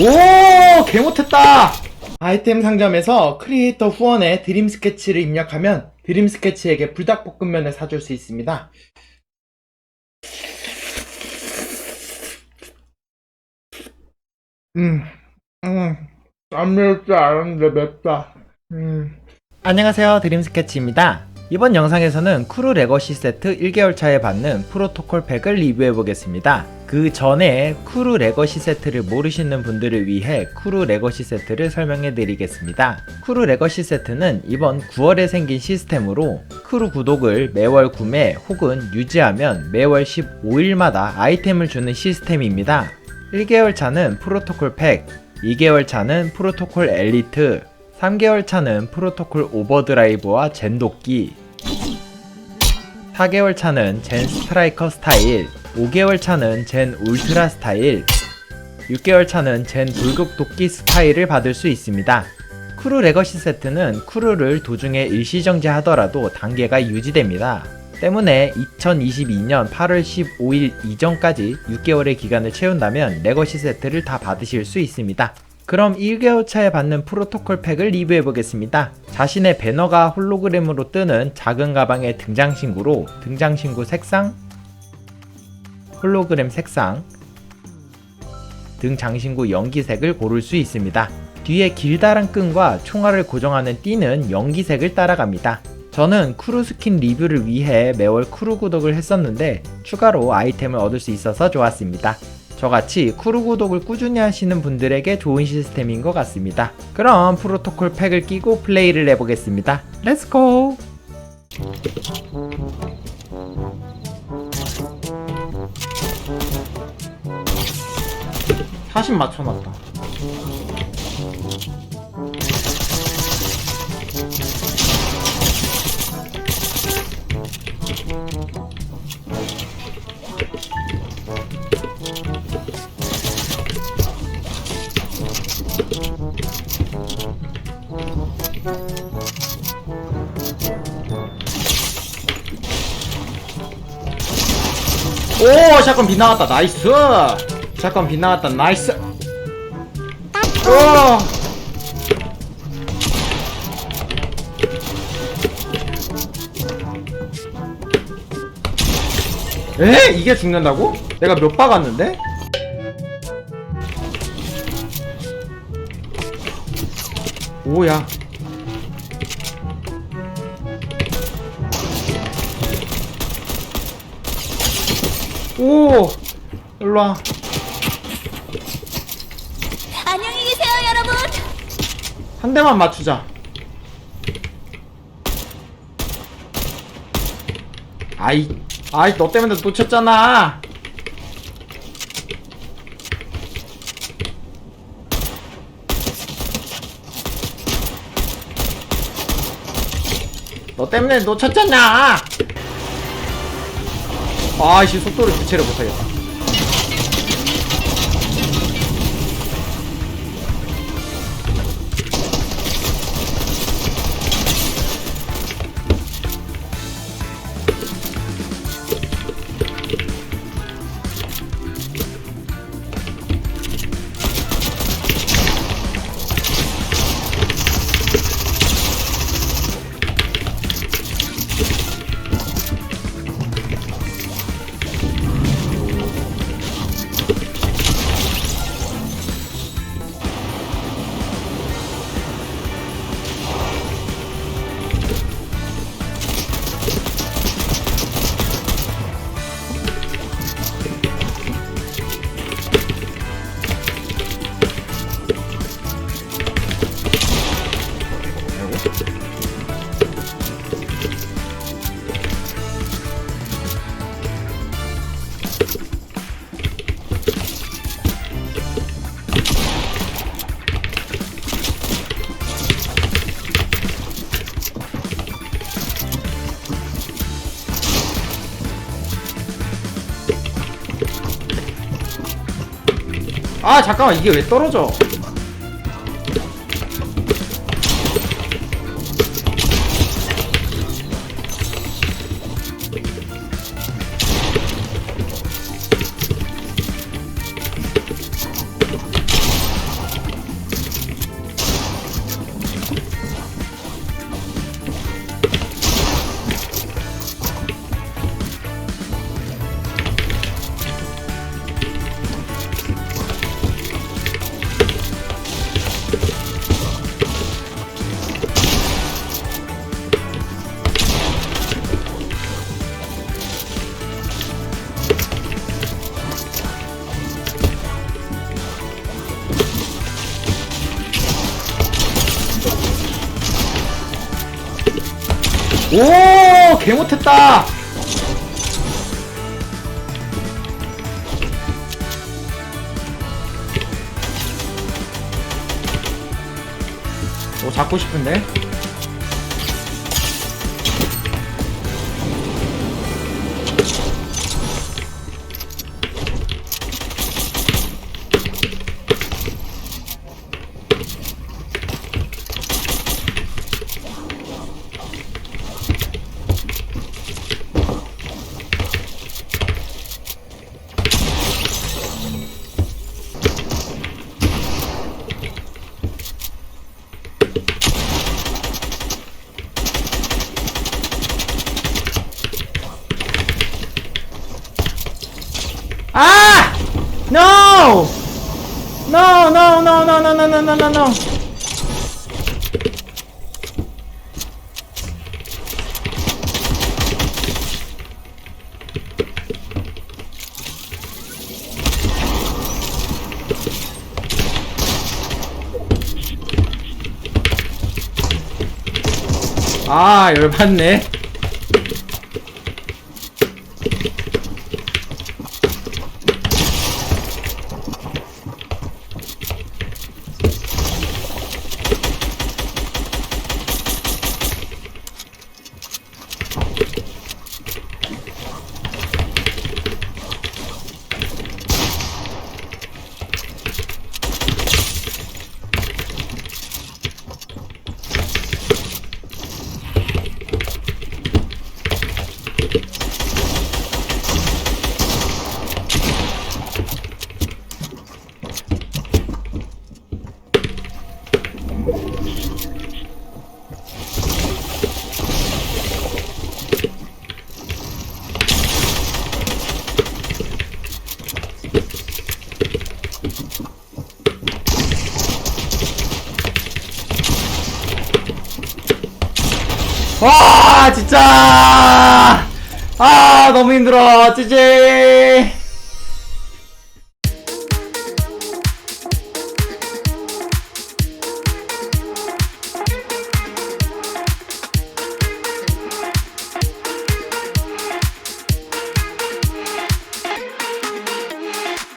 오! 개 못했다! 아이템 상점에서 크리에이터 후원에 드림 스케치를 입력하면 드림 스케치에게 불닭볶음면을 사줄 수 있습니다. 음, 음, 안줄 알았는데 맵다. 음. 안녕하세요. 드림 스케치입니다. 이번 영상에서는 크루 레거시 세트 1개월 차에 받는 프로토콜 팩을 리뷰해 보겠습니다. 그 전에 크루 레거시 세트를 모르시는 분들을 위해 크루 레거시 세트를 설명해 드리겠습니다. 크루 레거시 세트는 이번 9월에 생긴 시스템으로 크루 구독을 매월 구매 혹은 유지하면 매월 15일마다 아이템을 주는 시스템입니다. 1개월 차는 프로토콜 팩, 2개월 차는 프로토콜 엘리트, 3개월 차는 프로토콜 오버드라이브와 젠도끼, 4개월 차는 젠 스트라이커 스타일, 5개월 차는 젠 울트라 스타일, 6개월 차는 젠 돌격 도끼 스타일을 받을 수 있습니다. 크루 레거시 세트는 크루를 도중에 일시정지 하더라도 단계가 유지됩니다. 때문에 2022년 8월 15일 이전까지 6개월의 기간을 채운다면 레거시 세트를 다 받으실 수 있습니다. 그럼 1개월 차에 받는 프로토콜 팩을 리뷰해 보겠습니다. 자신의 배너가 홀로그램으로 뜨는 작은 가방의 등장 신구로 등장 신구 색상, 홀로그램 색상, 등 장신구 연기색을 고를 수 있습니다. 뒤에 길다란 끈과 총알을 고정하는 띠는 연기색을 따라갑니다. 저는 크루 스킨 리뷰를 위해 매월 크루 구독을 했었는데 추가로 아이템을 얻을 수 있어서 좋았습니다. 저같이 크루 구독을 꾸준히 하시는 분들에게 좋은 시스템인 것 같습니다. 그럼 프로토콜 팩을 끼고 플레이를 해보겠습니다. 렛츠고! 사십 맞춰놨다. 오 샷건 빗나갔다 나이스 샷건 빗나갔다 나이스 오 에? 이게 죽는다고? 내가 몇 박았는데? 오야 오 일로와. 안녕히 계세요, 여러분. 한 대만 맞추자. 아이 아이 너 때문에 놓쳤잖아. 너 때문에 놓쳤잖아 아이씨 속도를 주체를 못하겠다 아 잠깐만 이게 왜 떨어져 오, 개 못했다. 오, 잡고 싶은데. 아! No! No, no, no, no, no, no, no, no, no, no. 아, 열받네. 와 진짜. 아 너무 힘들어. 찌지